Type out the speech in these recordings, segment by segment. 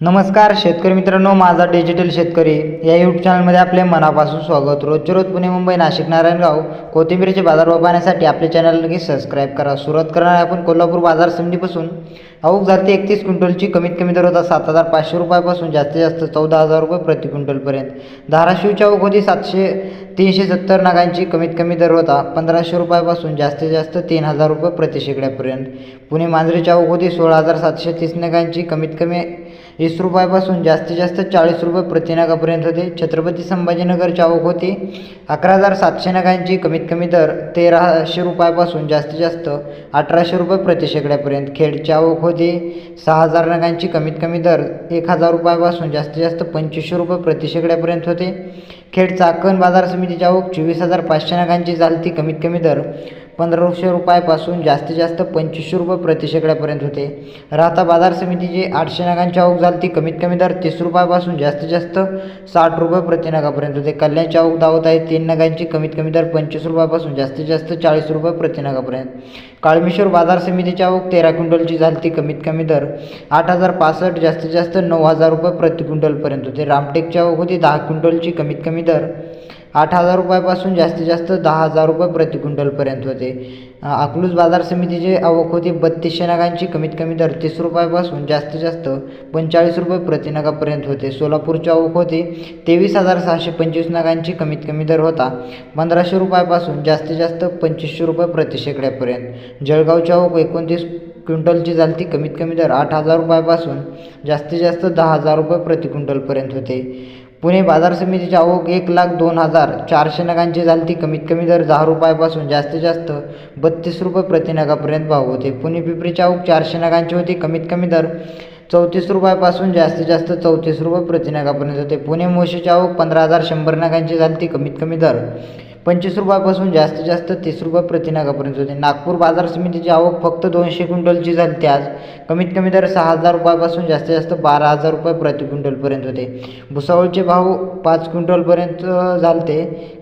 नमस्कार शेतकरी मित्रांनो माझा डिजिटल शेतकरी. या यूट्यूब चॅनलमध्ये आपले मनापासून स्वागत. रोजचे रोज पुणे मुंबई नाशिक नारायणगाव कोथिंबीरचे बाजारभाव पाहण्यासाठी आपले चॅनल नक्की सबस्क्राईब करा. सुरुवात करणार आपण कोल्हापूर बाजार समितीपासून. अवघ जाती एकतीस क्विंटलची कमीत कमी दर होता सात हजार पाचशे रुपयापासून जास्तीत जास्त चौदा हजार रुपये प्रति क्विंटलपर्यंत. धाराशिवच्या अवघ होती सातशे तीनशे सत्तर नागांची कमीत कमी दर होता पंधराशे रुपयापासून जास्तीत जास्त तीन हजार रुपये प्रति शेकड्यापर्यंत. पुणे मांजरीच्या अवघ होती सोळा हजार सातशे तीस नगांची कमीत कमी वीस रुपयापासून जास्तीत जास्त चाळीस रुपये प्रतिनगापर्यंत होते. छत्रपती संभाजीनगरची आवक होती. अकरा हजार सातशे नगांची कमीत कमी दर तेराशे रुपयापासून जास्तीत जास्त अठराशे रुपये प्रतिशेकड्यापर्यंत खेडची आवक होती. सहा हजार नगांची कमीत कमी दर एक हजार रुपयापासून जास्तीत जास्त पंचवीसशे रुपये प्रतिशेकड्यापर्यंत होते. खेड चाकण बाजार समितीची आवक चोवीस हजार पाचशे नगांची झालती कमीत कमी दर पंधराशे रुपयापासून जास्तीत जास्त पंचवीसशे रुपये प्रतिशेकड्यापर्यंत होते. राहता बाजार समितीची आठशे नगांची आवक झाली ती कमीत कमी दर तीस रुपयापासून जास्तीत जास्त साठ रुपये प्रतिनगापर्यंत होते. कल्याणची आवक दावत आहे. तीन नगांची कमीत कमी दर पंचवीस रुपयापासून जास्तीत जास्त चाळीस रुपये प्रतिनगापर्यंत काळमेश्वर बाजार समितीची आवक तेरा क्विंटलची झाली कमीत कमी दर आठ हजार पासष्ट जास्तीत जास्त नऊ हजार रुपये प्रति क्विंटलपर्यंत होते. रामटेकची आवक होती. दहा क्विंटलची कमीत कमी दर आठ हजार रुपयापासून जास्तीत जास्त दहा हजार रुपये प्रति क्विंटलपर्यंत होते. अकलूज बाजार समितीची आवक होती बत्तीसशे नगांची कमीत कमी दर तीस रुपयापासून जास्तीत जास्त पंचेचाळीस रुपये प्रति नगापर्यंत होते. सोलापूरची आवक होती तेवीस हजार सहाशे पंचवीस नगांची कमीत कमी दर होता. पंधराशे रुपयापासून जास्तीत जास्त पंचवीसशे रुपये प्रति शेकड्यापर्यंत. जळगावची आवक एकोणतीस क्विंटलची झालती कमीत कमी दर आठ हजार रुपयापासून जास्तीत जास्त दहा हजार रुपये प्रति क्विंटलपर्यंत होते. पुणे बाजार समितीची आवक एक लाख दोन हजार चारशे नगांची झाली कमीत कमी दर दहा रुपयापासून जास्तीत जास्त बत्तीस रुपये प्रति नगापर्यंत भाव होते. पुणे पिपरीची आवक चारशे नगांची होती. कमीत कमी दर चौतीस रुपयापासून जास्तीत जास्त चौतीस रुपये प्रति नगापर्यंत होते. पुणे मोशीची आवक पंधरा हजार शंभर नगांची झाली कमीत कमी दर पंचवीस रुपयापासून जास्तीत जास्त तीस रुपये प्रतिनागापर्यंत होते. नागपूर बाजार समितीची आवक फक्त दोनशे क्विंटलची झाली. त्यास कमीत कमी दर सहा हजार रुपयापासून जास्तीत जास्त बारा हजार रुपये प्रति क्विंटलपर्यंत होते. भुसावळचे भाव पाच क्विंटलपर्यंत झालते.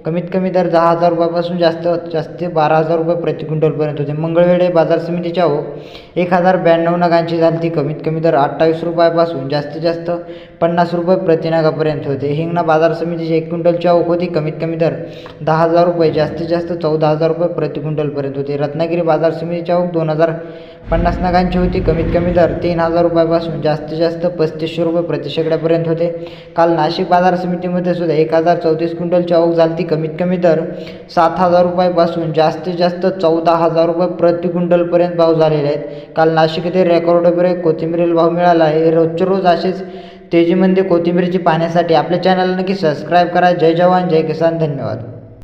कमीत कमी दर दहा हजार रुपयापासून जास्त जास्त बारा हजार रुपये प्रति क्विंटलपर्यंत होते. मंगळवेढे बाजार समितीची आवक एक हजार ब्याण्णव नगांची झाली कमीत कमी दर अठ्ठावीस रुपयापासून जास्तीत जास्त पन्नास रुपये प्रतिनागापर्यंत होते. हिंगणा बाजार समितीची एक क्विंटलची आवक होती. कमीत कमी दर दहा हजार हजार रुपये जास्तीत जास्त चौदा हजार रुपये प्रति क्विंटलपर्यंत होते. रत्नागिरी बाजार समितीची आवक दोन हजार पन्नास नगांची होती. कमीत कमी दर तीन हजार रुपयापासून जास्तीत जास्त पस्तीसशे रुपये प्रति शेकड्यापर्यंत होते. काल नाशिक बाजार समितीमध्ये सुद्धा एक हजार चौतीस क्विंटलची आवक झाली कमीत कमी दर सात हजार रुपयापासून जास्तीत जास्त चौदा हजार रुपये प्रति क्विंटलपर्यंत भाव झालेले आहेत. काल नाशिक येथे रेकॉर्ड ब्रेक कोथिंबीरीला भाव मिळाला आहे. रोजच्या रोज असेच तेजीमध्ये कोथिंबीरची पाहण्यासाठी आपल्या चॅनलला नक्की सबस्क्राईब करा. जय जवान जय किसान. धन्यवाद.